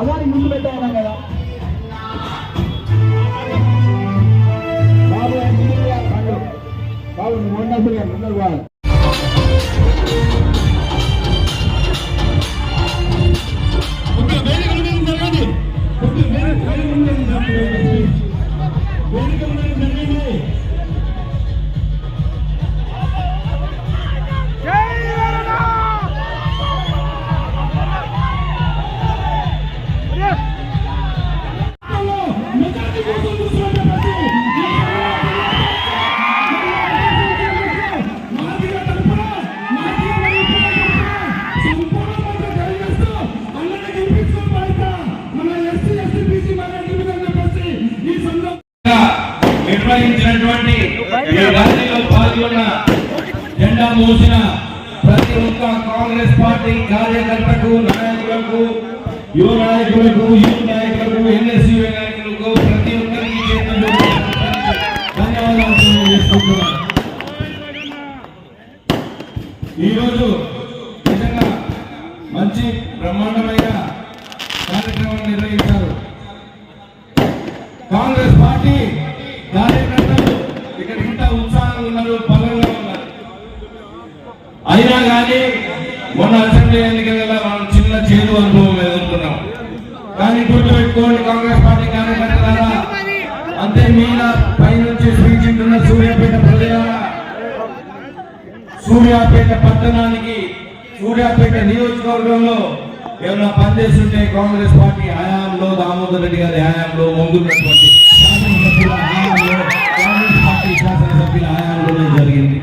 అదాని ముందు పెట్టామన్నా కదా? బాబు బాబు నువ్వు ఉన్నప్పుడు ముందుకు పోవాలి. తెలియజేసుకుంటున్నాను ఈరోజు నిజంగా మంచి బ్రహ్మాండమైన సూర్యాపేట పట్టణానికి సూర్యాపేట నియోజకవర్గంలో ఏమైనా పనిచేస్తుంటే కాంగ్రెస్ పార్టీ హయాంలో దామోదర్ రెడ్డి గారి హయాంలో ముందున్నటువంటి శాసనసభ్యుల హయాంలో కాంగ్రెస్ పార్టీ శాసనసభ్యుల హయాంలోనే జరిగింది.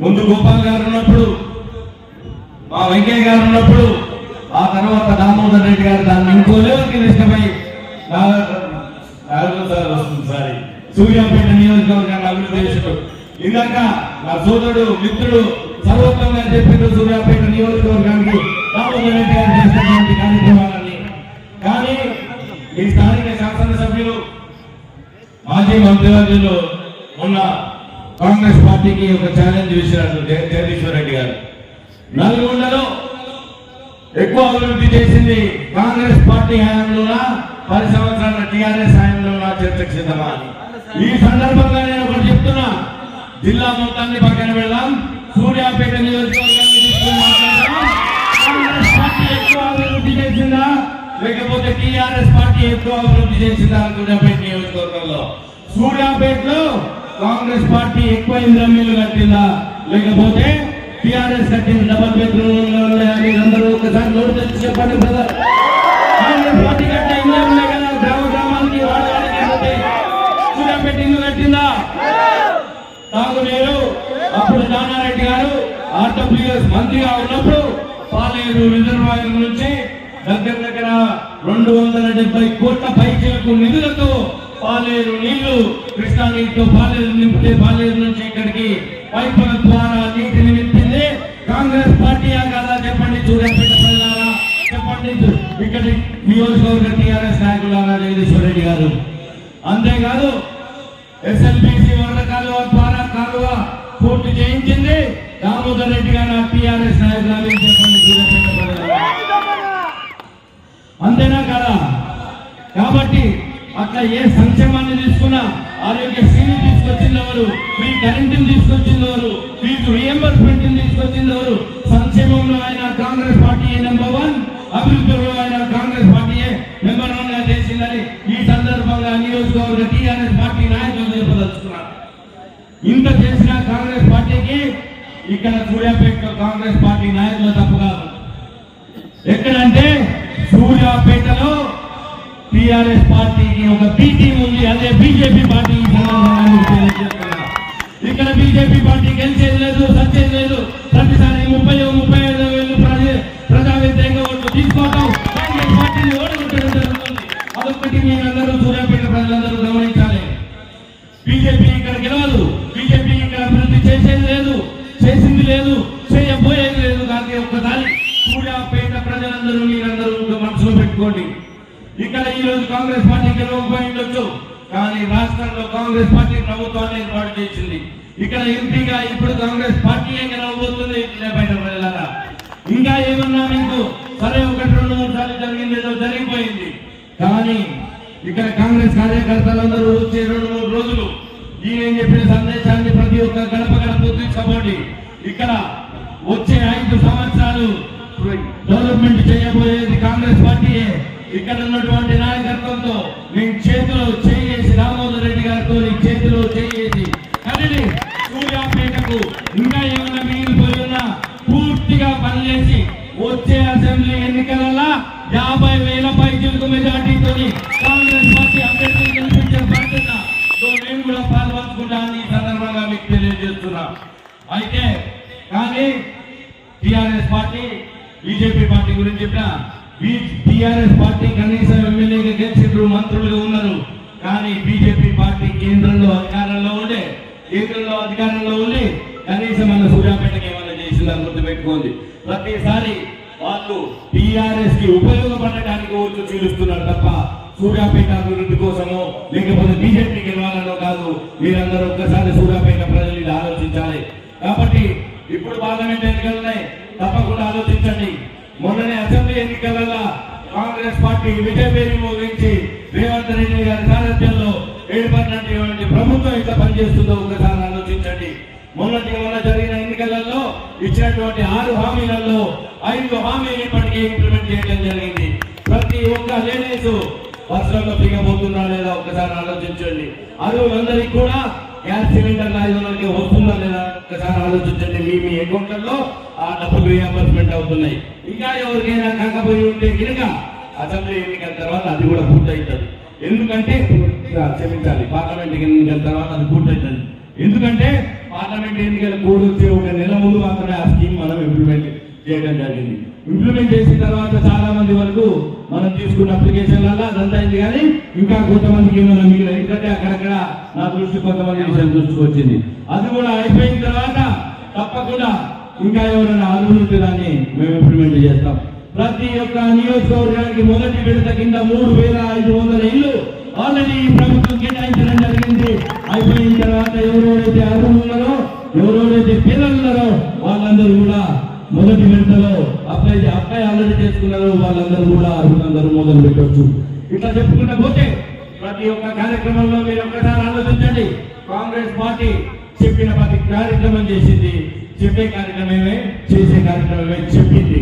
ముందు గోపాల్ గారు ఉన్నప్పుడు మా వెంకయ్య గారు ఉన్నప్పుడు ఆ తర్వాత దామోదర్ రెడ్డి గారు దాన్ని ఇంకో లెవెల్కి తీసుకుపోయి సూర్యాపేట నియోజకవర్గాన్ని అభివృద్ధి చేసాడు ఇందాక నా సోదరుడు మిత్రుడు సర్వోత్తమ్ గారు చెప్పిండు సూర్యాపేట నియోజకవర్గానికి దామోదర్ రెడ్డి గారు చేసినటువంటి కార్యక్రమాలన్నీ. కానీ ఈ స్థానిక శాసనసభ్యులు మాజీ మంత్రివర్యులు ఉన్న కాంగ్రెస్ పార్టీకి ఒక ఛాలెంజ్ విసిరారు జగదీశ్వర్ రెడ్డి గారు. నల్గొండలో ఎక్కువ అభివృద్ధి చేసింది కాంగ్రెస్ పార్టీ హయాంలోనా పది సంవత్సరాల టీఆర్ఎస్ హయాంలోనా చర్చకు సిద్ధమా అని. ఈ సందర్భంగా నేను ఒకటి చెప్తున్నా. జిల్లా మొత్తాన్ని పక్కన పెడదాం. సూర్యాపేట నియోజకవర్గాన్ని లేకపోతే టిఆర్ఎస్ పార్టీ ఎక్కువ అభివృద్ధి చేసిందా సూర్యాపేట నియోజకవర్గంలో? సూర్యాపేటలో కాంగ్రెస్ పార్టీ ఎక్కువ ఇంద్రమీలు కట్టిందా? లేకపోతే టిఆర్ఎస్ కట్టిన డబల్ బెడ్రూమ్ అందరూ ఒకసారి నోటు తెచ్చి చెప్పండి బ్రదర్. కాంగ్రెస్ పార్టీ కట్టిన ఇల్లు ఉన్నాయి కదా గ్రామ గ్రామానికి వాడ వాడికి పోతే సూర్యాపేట ఇల్లు కట్టిందా తాగునీరు అప్పుడు నానారెడ్డి గారు ఆర్డబ్ల్యూఎస్ మంత్రిగా ఉన్నప్పుడు పాలేరు రిజర్వాయర్ నుంచి దగ్గర దగ్గర రెండు వందల డెబ్బై కోట్ల పైచలకు నిధులతో పాలేరు నీళ్ళు కృష్ణా నీటితో పాలేరు నింపితే పాలేరు నుంచి ఇక్కడికి పైపుల ద్వారా నీటిని నింపింది. కాంగ్రెస్ పార్టీ కదా చెప్పండి సూర్యాపేట ప్రజలారా చెప్పండి. ఇక్కడి నియోజకవర్గ టీఆర్ఎస్ నాయకులారా జగదీశ్వర రెడ్డి గారు. అంతేకాదు ఎస్ఎల్బిసి వరద కాలువ ద్వారా కాలువ పూర్తి చేయించింది. దామోదర్ రెడ్డి గారు టిఆర్ఎస్ నాయకులు అంతేనా కదా? కాబట్టి అట్లా ఏ సంక్షేమాన్ని తీసుకున్నా ఆరోగ్యశ్రీని తీసుకొచ్చింది ఎవరు? ఫ్రీ కరెంటుని తీసుకొచ్చింది ఎవరు? ఫీజు రియంబర్స్మెంట్ తీసుకొచ్చింది ఎవరు? సంక్షేమంలో ఆయన కాంగ్రెస్ పార్టీ నెంబర్ వన్ అభివృద్ధిలో ఆయన కాంగ్రెస్ పార్టీయే నెంబర్ వన్గా చేసిందని ఈ సందర్భంగా నియోజకవర్గ టీఆర్ఎస్ పార్టీ నాయకులు చెప్పదలుచుకున్నారు ఇంత చేసిన కాంగ్రెస్ ఇక్కడ సూర్యాపేటలో కాంగ్రెస్ పార్టీ నాయకులు తప్పు కాదు. ఎక్కడంటే సూర్యాపేటలో టిఆర్ఎస్ పార్టీకి ఒక బీటీ ఉంది అదే బీజేపీ పార్టీ ఇక్కడ బీజేపీ పార్టీ గెలిచేది లేదు సత్యం లేదు. ప్రతిసారి ముప్పై ముప్పై ఐదు వేలు ప్రజా వ్యతిరేక ఓట్లు తీసుకోవటం కాంగ్రెస్ పార్టీని ఓడగొట్టడం జరుగుతుంది. అందరూ మీరందరూ సూర్యాపేట ప్రజలందరూ గమనించాలి. బీజేపీ ఇక్కడ గెలవదు. బీజేపీ ఇక్కడ అభివృద్ధి చేసేది లేదు. చేసింది లేదు చేయబోయేది లేదు. కానీ ఒక్కసారి సూర్యాపేట ప్రజలందరూ మీరందరూ మనసులో పెట్టుకోండి. ఇక్కడ ఈ రోజు కాంగ్రెస్ పార్టీ గెలవకపోయి ఉండొచ్చు కానీ రాష్ట్రంలో కాంగ్రెస్ పార్టీ ప్రభుత్వాన్ని ఏర్పాటు చేసింది. ఇక్కడ ఎంపీగా ఇప్పుడు కాంగ్రెస్ పార్టీయే గెలవబోతుంది బయట ప్రజలారా. ఇంకా ఏమన్నా మీకు? సరే ఒకటి రెండు మూడు సార్లు జరిగింది ఏదో జరిగిపోయింది. కానీ ఇక్కడ కాంగ్రెస్ కార్యకర్తలందరూ వచ్చే రెండు మూడు రోజులు నేను చెప్పిన సందేశాన్ని ప్రతి ఒక్క గడప గడప తీసుకోబోండి ఇక్కడ వచ్చే ఐదు సంవత్సరాలు డెవలప్మెంట్ చేయబోయేది కాంగ్రెస్ పార్టీయే. ఇక్కడ ఉన్నటువంటి నాయకత్వంతో నేను చేతిలో చేసి దామోదర్ రెడ్డి గారితో నీ చేతిలో చేసి కదిలి సూర్యాపేటకు ఇంకా ఏమైనా మిగిలిపోయి ఉన్నా పూర్తిగా పనిచేసి వచ్చే అసెంబ్లీ ఎన్నికలలో యాభై గురించి చెప్పిన టిఆర్ఎస్ పార్టీ కనీసం ఎమ్మెల్యేగా గెలిచిండ్రు మంత్రులుగా ఉన్నారు. కానీ బీజేపీ పార్టీ కేంద్రంలో అధికారంలో ఉండే కేంద్రంలో అధికారంలో ఉండి కనీసం మన సూర్యాపేటకి ఏమైనా చేసిందని గుర్తుపెట్టుకోండి. ప్రతిసారి వాళ్ళు టిఆర్ఎస్కి ఉపయోగపడడానికి ఓట్లు చీలుస్తున్నారు తప్ప సూర్యాపేట అభివృద్ధి కోసమో లేకపోతే బీజేపీ గెలవాలనో కాదు. మీరందరూ ఒక్కసారి సూర్యాపేట ప్రజలు ఇది ఆలోచించాలి. కాబట్టి ఇప్పుడు పార్లమెంట్ ఎన్నికలు ఉన్నాయి. తప్పకుండా ఆలోచించండి. మొన్ననే అసెంబ్లీ ఎన్నికలలో కాంగ్రెస్ పార్టీ విజయపేరి మోగించి రేవంత్ రెడ్డి గారి సారథ్యంలో ఏర్పడినటువంటి ప్రభుత్వం ఎంత పనిచేస్తుందో ఒకసారి ఆలోచించండి. మొన్నటి మొన్న జరిగిన ఎన్నికలలో ఇచ్చినటువంటి ఆరు హామీలలో ఐదు హామీలు ఇప్పటికే ఇంప్లిమెంట్ చేయడం జరిగింది. ప్రతి ఒక్క లేడీస్ బస్సులలో దిగబోతున్నా లేదా ఒకసారి ఆలోచించండి. అరువులందరికీ కూడా గ్యాస్ సిలిండర్ ఐదు వస్తుందా లేదా? ఒకసారి ఆలోచించండి. మీ మీ అకౌంట్లలో ఆ డబ్బులు రీఎంబర్స్మెంట్ అవుతున్నాయి. ఇంకా ఎవరికైనా కాకపోయి ఉంటే కనుక అసెంబ్లీ ఎన్నికల తర్వాత అది కూడా పూర్తవుతుంది ఎందుకంటే క్షమించాలి. పార్లమెంట్ ఎన్నికల తర్వాత అది పూర్తవుతుంది ఎందుకంటే పార్లమెంట్ ఎన్నికల కోడ్ వచ్చే ఒక నెల ముందు మాత్రమే ఆ స్కీమ్ మనం ఇంప్లిమెంట్ చేయడం జరిగింది. ఇంప్లిమెంట్ చేసిన తర్వాత చాలా మంది వరకు మనం తీసుకున్న అప్లికేషన్లలో అదంతా అయింది కానీ ఇంకా కొంతమందికి ఏమైనా మిగిలిన ఎందుకంటే అక్కడక్కడ నా దృష్టి కొంతమంది విషయం దృష్టికి వచ్చింది. అది కూడా అయిపోయిన తర్వాత తప్పకుండా ఇంకా ఎవరైనా అర్హులు దాన్ని మేము ఇంప్లిమెంట్ చేస్తాం. ప్రతి ఒక్క నియోజకవర్గానికి మొదటి విడత కింద మూడు వేల ఐదు వందల ఇల్లు ఈ ప్రభుత్వం కేటాయించడం జరిగింది. అయిపోయిన తర్వాత ఎవరెవరైతే అర్హులు ఉన్నారో ఎవరెవరైతే పిల్లలు ఉన్నారో వాళ్ళందరూ కూడా మొదటి విడతలో అప్లై అప్లై ఆల్రెడీ చేసుకున్నారు. వాళ్ళందరూ కూడా అర్హులందరూ మొదలు పెట్టవచ్చు ఇట్లా చెప్పుకుంటా పోతే ప్రతి ఒక్క కార్యక్రమంలో మీరు ఒక్కసారి ఆలోచించండి. కాంగ్రెస్ పార్టీ చెప్పిన ప్రతి కార్యక్రమం చేసింది. చెప్పే కార్యక్రమమే చేసే కార్యక్రమమే చెప్పింది.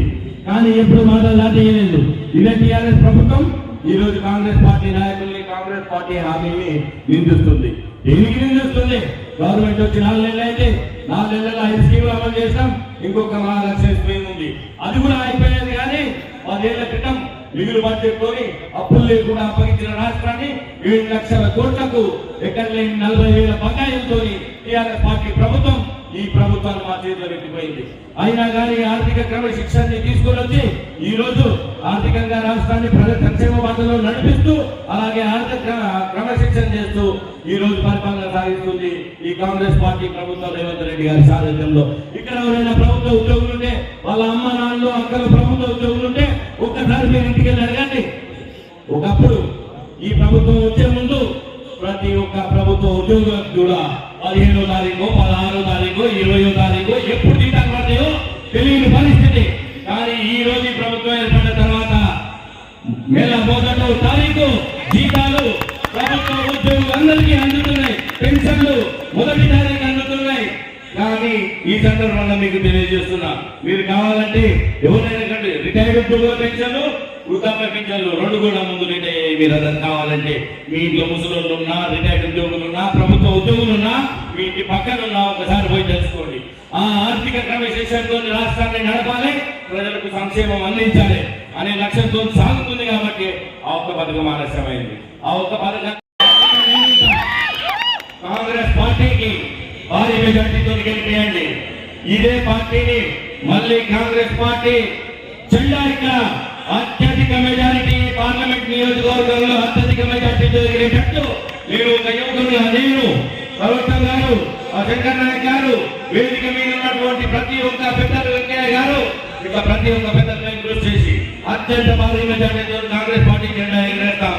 కానీ ఎప్పుడు మాటలు దాటేయలేదు. ఇదే టీఆర్ఎస్ ప్రభుత్వం ఈ రోజు కాంగ్రెస్ పార్టీ నాయకుల్ని కాంగ్రెస్ పార్టీ హామీని నిందిస్తుంది. దేనికి నిందిస్తుంది? గవర్నమెంట్ వచ్చి నాలుగు నెలలు అయితే నాలుగు నెలల్లో ఐదు స్కీములు అమలు చేసాం ఇంకొక మహాలక్ష్మి స్కీమ్ ఉంది. అది కూడా అయిపోయేది కానీ పదేళ్ళ క్రితం మిగులు బడ్జెట్ అప్పులు లేకుండా అప్పగించిన రాష్ట్రాన్ని ఏడు లక్షల కోట్లకు ఎక్కడ లేని నలభై వేల బకాయిలతో టీఆర్ఎస్ పార్టీ ప్రభుత్వం ప్రభుత్వాన్ని మా చేతిలో పెట్టిపోయింది. అయినా కానీ ఆర్థిక క్రమశిక్షణని తీసుకొని వచ్చి ఈ రోజు ఆర్థికంగా రాష్ట్రాన్ని ప్రజల సంక్షేమ బాధలో నడిపిస్తూ అలాగే ఆర్థిక క్రమశిక్షణ చేస్తూ ఈ రోజు పరిపాలన సాగిస్తుంది. ఈ కాంగ్రెస్ పార్టీ ప్రభుత్వం రేవంత్ రెడ్డి గారి సారథ్యంలో. ఇక్కడ ఎవరైనా ప్రభుత్వ ఉద్యోగులు ఉంటే వాళ్ళ అమ్మ నాన్నలు అక్కలు ప్రభుత్వ ఉద్యోగులు ఉంటే ఒక్కసారి మీరు ఇంటికి వెళ్ళి అడగండి. ఒకప్పుడు ఈ ప్రభుత్వం వచ్చే ముందు ప్రతి ఒక్క ప్రభుత్వ ఉద్యోగులకు కూడా పదిహేనో తారీఖు పదహారో తారీఖు ఇరవయో తారీఖు ఎప్పుడు జీతాలు పడతాయో తెలియని పరిస్థితి. కానీ ఈ రోజు ఈ ప్రభుత్వం ఏర్పడిన తర్వాత నెల మొదటి తారీఖు జీతాలు ప్రభుత్వ ఉద్యోగులందరికీ అందుతున్నాయి పెన్షన్లు మొదటి తారీఖు అందుతున్నాయి. కానీ ఈ సందర్భంగా మీకు తెలియజేస్తున్నా మీరు కావాలంటే ఎవరైనా కంటే రిటైర్డ్ ఉద్యోగుల పెన్షన్లు వృద్ధాప్య పింఛన్లు రెండు కూడా ముందు రిటైర్ అయ్యాయి మీరు అదని కావాలంటే మీ ఇంట్లో ముసలు ఉన్నా రిటైర్డ్ ఉద్యోగులు ఉన్నా ప్రభుత్వ ఉద్యోగులు ఉన్నా మీ ఇంటి పక్కన ఉన్నా ఒకసారి పోయి తెలుసుకోండి. ఆ ఆర్థిక క్రమశిక్షణతో రాష్ట్రాన్ని నడపాలి ప్రజలకు సంక్షేమం అందించాలి అనే లక్ష్యంతో సాగుతుంది కాబట్టి ఆ ఒక్క పథకం ఆలస్యమైంది. ఆ ఒక్క పథకం కాంగ్రెస్ పార్టీకి భారీ మెజార్టీతో గెలిపేయండి. ఇదే పార్టీని మళ్ళీ కాంగ్రెస్ పార్టీ జెండా ఇక్కడ అత్యధిక మెజారిటీ పార్లమెంట్ నియోజకవర్గంలో అత్యధిక మెజారిటీ జరిగేటట్టు మీరు ఒక యువకులుగా నేను ప్రవక్తం గారు శంకర్ నాయక్ గారు వేదిక మీద ఉన్నటువంటి ప్రతి ఒక్క పెద్దలు వెంకయ్య గారు ఇట్లా ప్రతి ఒక్క పెద్దలపై కృషి చేసి అత్యంత భారీ మెజారిటీతో కాంగ్రెస్ పార్టీ జెండా ఎగరేస్తాం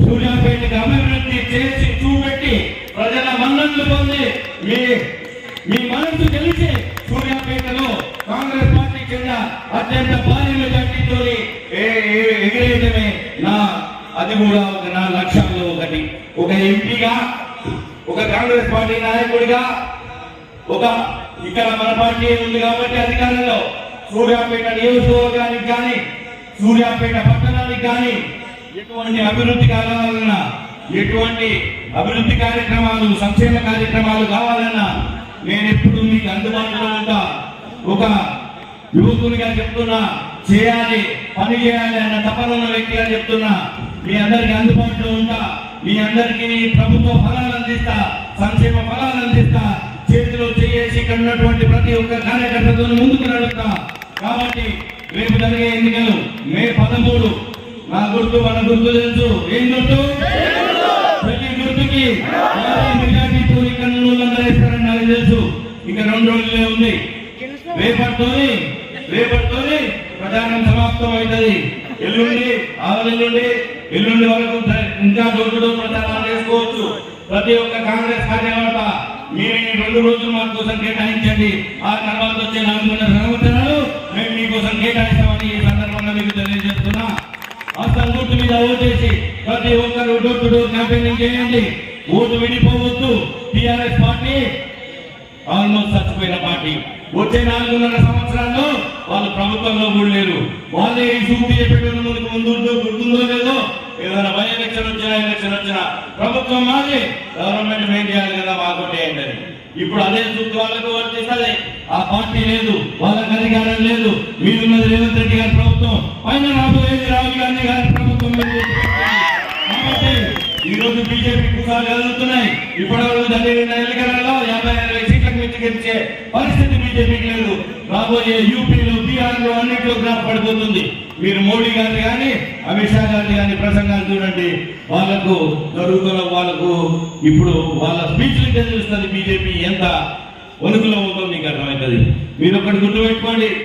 సూర్యాపేటకి అభివృద్ధి చేసి చూపెట్టి ప్రజల మన్ననలు పొంది మీ మీ మనసు తెలిసి సూర్యాపేటలో కాంగ్రెస్ పార్టీ కింద అత్యంత భారీ కట్టించుకొని ఎగిరేయటమే నా అది కూడా ఒక నా లక్ష్యాల్లో ఒకటి. ఒక ఎంపీగా ఒక కాంగ్రెస్ పార్టీ నాయకుడిగా ఒక ఇక్కడ మన పార్టీ ఉంది కాబట్టి అధికారంలో సూర్యాపేట నియోజకవర్గానికి కానీ సూర్యాపేట పట్టణానికి కానీ ఎటువంటి అభివృద్ధి కావాలన్నా ఎటువంటి అభివృద్ధి కార్యక్రమాలు సంక్షేమ కార్యక్రమాలు కావాలన్నా నేను ఎప్పుడు మీకు అందుబాటులో ఉంటా. ఒక యువకునిగా చెప్తున్నా చేయాలి పని చేయాలి అన్న తపన ఉన్న వ్యక్తిగా చెప్తున్నా మీ అందరికి అందుబాటులో ఉంటా మీ అందరికీ ప్రభుత్వ ఫలాలు అందిస్తా సంక్షేమ ఫలాలు అందిస్తా చేతిలో చేసి ఇక్కడ ఉన్నటువంటి ప్రతి ఒక్క కార్యకర్తతో ముందుకు నడుపుతా. కాబట్టి రేపు జరిగే ఎన్నికలు మే పదమూడు. నా గుర్తు మన గుర్తు తెలుసు. ఏం గుర్తు? ప్రతి గుర్తుకి మెజార్టీతో ఇక్కడ నాకు తెలుసు. ఇక రెండు రోజులే ఉంది. రేపటితోని రేపటితోనే ప్రచారం సమాప్తం అవుతుంది ఎల్లుండి ఆవెల్లుండి ఎల్లుండి వరకు ఇంకా దొడ్డు ప్రచారం చేసుకోవచ్చు. ప్రతి ఒక్క కాంగ్రెస్ కార్యకర్త మీరు ఈ రెండు రోజులు మా కోసం కేటాయించండి. ఆ తర్వాత వచ్చే నాలుగున్నర సంవత్సరాలు మేము మీకోసం కేటాయిస్తామని ఈ సందర్భంగా మీకు తెలియజేస్తున్నా. అసలు గుర్తు మీద ఓటేసి ప్రతి ఒక్కరు డోర్ టు డోర్ క్యాంపెయినింగ్ చేయండి. ఓటు విడిపోవద్దు. టిఆర్ఎస్ పార్టీ ఆల్మోస్ట్ చచ్చిపోయిన పార్టీ. వచ్చే నాలుగున్నర సంవత్సరాల్లో వాళ్ళు ప్రభుత్వంలో కూడా లేరు. వాళ్ళే ఈ సూక్తి చెప్పేటప్పుడు ముందుకు ముందు గుర్తుందో లేదో ఏదైనా బై ఎలక్షన్ వచ్చినా ఎలక్షన్ వచ్చినా ప్రభుత్వం మాది. గవర్నమెంట్ మెయిన్ చేయాలి కదా మాకుంటే ఏంటని ఇప్పుడు అదే చూపు వాళ్ళకు వర్తిస్తుంది. ఆ పార్టీ లేదు వాళ్ళకి అధికారం లేదు. మీరున్నది రేవంత్ రెడ్డి గారి ప్రభుత్వం. పైన రాబోయేది రాహుల్ గాంధీ గారి ప్రభుత్వం కాబట్టి ఈ రోజు బీజేపీ కుసాలు ఎదుగుతున్నాయి ఇప్పటివరకు జరిగిన ఎన్నికలలో యాభై అరవై సీట్లకు మించి గెలిచే పరిస్థితి బీజేపీకి లేదు. రాబోయే యూపీలో బీఆర్లో అన్నింటిలో గ్రాఫ్ పడిపోతుంది. మీరు మోడీ గారిని కానీ అమిత్ షా గారిని కానీ ప్రసంగాలు చూడండి. వాళ్ళకు జరుగుతున్న వాళ్ళకు ఇప్పుడు వాళ్ళ స్పీచ్లు తెలుస్తుంది బీజేపీ ఎంత వణుకులో ఉందో మీకు అర్థమవుతుంది. మీరు ఒకటి గుర్తుపెట్టుకోండి.